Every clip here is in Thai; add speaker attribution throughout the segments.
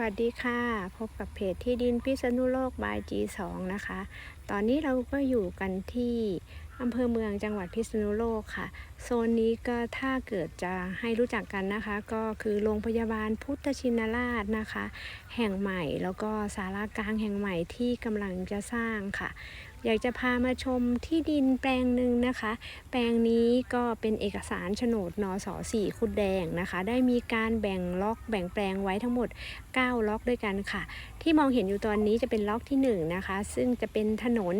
Speaker 1: วัสดีค่ะ พบกับเพจที่ดินพิษณุโลกบาย G2 นะคะ ตอนนี้เราก็อยู่กันที่อำเภอเมืองจังหวัดพิษณุโลกค่ะ โซนนี้ก็ถ้าเกิดจะให้รู้จักกันนะคะ ก็คือโรงพยาบาลพุทธชินราชนะคะ แห่งใหม่แล้วก็ศาลากลางแห่งใหม่ที่กำลังจะสร้างค่ะ อยากจะพามาชมที่ดินแปลงหนึ่งนะคะ แปลงนี้ก็เป็นเอกสารโฉนดนสสี่คุดแดงนะคะ ได้มีการแบ่งล็อกแบ่งแปลงไว้ทั้งหมด 9 ล็อกด้วยกันค่ะ ที่มองเห็นอยู่ตอนนี้จะเป็นล็อกที่1นะคะ ซึ่งจะเป็นถนน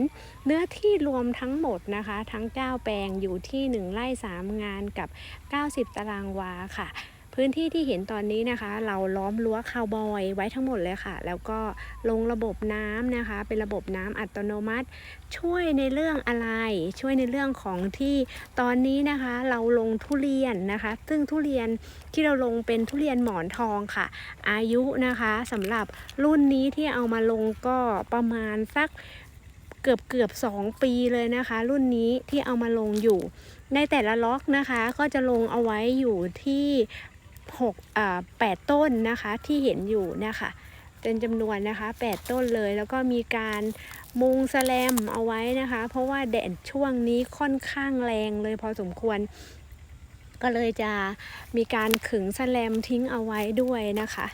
Speaker 1: เนื้อที่รวมทั้งหมดนะคะ ทั้ง 9 แปลงอยู่ที่ 1ไร่3งานกับ 90 ตารางวาค่ะ พื้นที่ที่เห็นตอนนี้นะคะ เราล้อมรั้วคาวบอยไว้ทั้งหมดเลยค่ะ แล้วก็ลงระบบน้ำนะคะ เป็นระบบน้ำอัตโนมัติ ช่วยในเรื่องอะไร ช่วยในเรื่องของที่ตอนนี้นะคะ เราลงทุเรียนนะคะ ซึ่งทุเรียนที่เราลงเป็นทุเรียนหมอนทองค่ะ อายุนะคะสำหรับรุ่นนี้ที่เอามาลงก็ประมาณสักเกือบเกือบสองปีเลยนะคะ รุ่นนี้ที่เอามาลงอยู่ ในแต่ละล็อกนะคะ ก็จะลงเอาไว้อยู่ที่ 6อ่า8ต้นนะคะที่เห็นอยู่นะคะเป็นจำนวนนะคะ 8 ต้นเลยแล้วก็มีการมุงแสลมเอาไว้นะคะ เพราะว่าแดดช่วงนี้ค่อนข้างแรงเลยพอสมควร ก็เลยจะมีการขึงแสลมทิ้งเอาไว้ด้วยนะคะ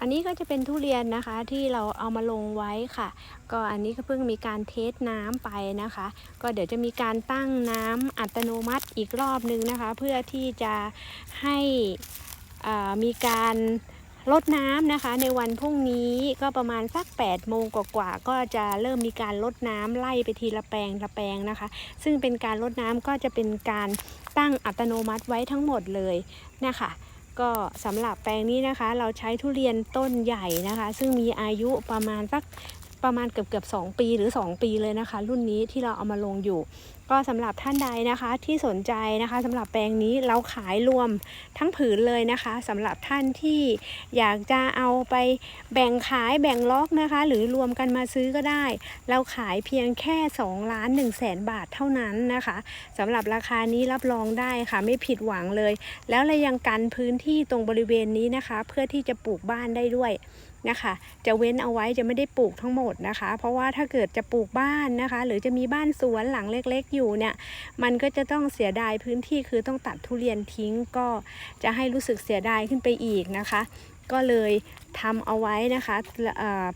Speaker 1: อันนี้ก็จะเป็นทุเรียนนะคะที่เราเอามาลงไว้ค่ะ ก็อันนี้ก็เพิ่งมีการเทสน้ำไปนะคะ ก็เดี๋ยวจะมีการตั้งน้ำอัตโนมัติอีกรอบนึงนะคะ เพื่อที่จะให้มีการลดน้ำนะคะ ในวันพรุ่งนี้ก็ประมาณสัก8โมงกว่าๆก็จะเริ่มมีการลดน้ำไล่ไปทีละแปลงละแปลงนะคะ ซึ่งเป็นการลดน้ำก็จะเป็นการตั้งอัตโนมัติไว้ทั้งหมดเลยนะคะ ก็สำหรับแปลงนี้นะคะ เราใช้ทุเรียนต้นใหญ่นะคะ ซึ่งมีอายุประมาณสัก ประมาณเกือบเกือบ2ปีหรือ 2 ปีเลยนะคะ รุ่นนี้ที่เราเอามาลงอยู่ ก็สำหรับท่านใดนะคะที่สนใจนะคะสำหรับแปลงนี้เราขายรวมทั้งผืนเลยนะคะสำหรับท่านที่อยากจะเอาไปแบ่งขายแบ่งล็อกนะคะ หรือรวมกันมาซื้อก็ได้ เราขายเพียงแค่2ล้าน1แสนบาทเท่านั้นนะคะสำหรับราคานี้รับรองได้ค่ะไม่ผิดหวังเลย แล้วเรายังกันพื้นที่ตรงบริเวณนี้นะคะ เพื่อที่จะปลูกบ้านได้ด้วย นะคะ จะเว้นเอาไว้จะไม่ได้ปลูกทั้งหมดนะคะ เพราะว่าถ้าเกิดจะปลูกบ้านนะคะ หรือจะมีบ้านสวนหลังเล็กๆ อยู่เนี่ย มันก็จะต้องเสียดายพื้นที่คือต้องตัดทุเรียนทิ้งก็จะให้รู้สึกเสียดายขึ้นไปอีกนะคะ ก็เลยทำเอาไว้นะคะ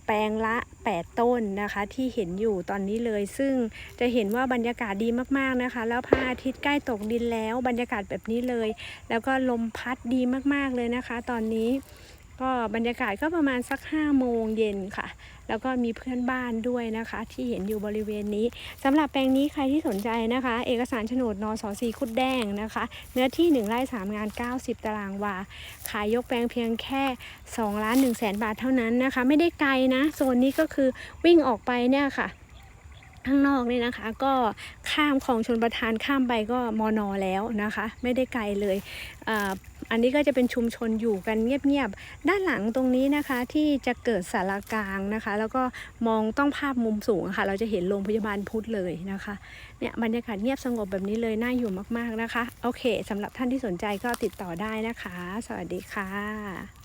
Speaker 1: แปลงละ 8 ต้นนะคะ ที่เห็นอยู่ตอนนี้เลย ซึ่งจะเห็นว่าบรรยากาศดีมากๆนะคะ แล้วพระอาทิตย์ใกล้ตกดินแล้ว บรรยากาศแบบนี้เลย แล้วก็ลมพัดดีมากๆเลยนะคะ ตอนนี้ ก็บรรยากาศก็ประมาณสัก5โมงเย็นค่ะ แล้วก็มีเพื่อนบ้านด้วยนะคะ ที่เห็นอยู่บริเวณนี้สำหรับแปลงนี้ใครที่สนใจนะคะ เอกสารโฉนดนสสีคุดแดงนะคะ เนื้อที่ 1ไร่3งาน 90 ตารางวา ขายยกแปลงเพียงแค่2ล้าน1แสนบาทเท่านั้นนะคะ ไม่ได้ไกลนะโซนนี้ก็คือวิ่งออกไปเนี่ยค่ะข้างนอกนี่นะคะก็ข้ามคลองชนประทานข้ามไปก็มอนอแล้วนะคะ ไม่ได้ไกลเลย อันนี้ก็จะเป็นชุมชนอยู่กันเงียบๆ ด้านหลังตรงนี้นะคะที่จะเกิดสารากลางนะคะ แล้วก็มองต้องภาพมุมสูงะค่ะ เราจะเห็นโรงพยาบาลพุทธเลยนะคะเนี่ยบรรยากาศเงียบสงบแบบนี้เลยน่าอยู่มากๆนะคะ โอเคสำหรับท่านที่สนใจก็ติดต่อได้นะคะ สวัสดีค่ะ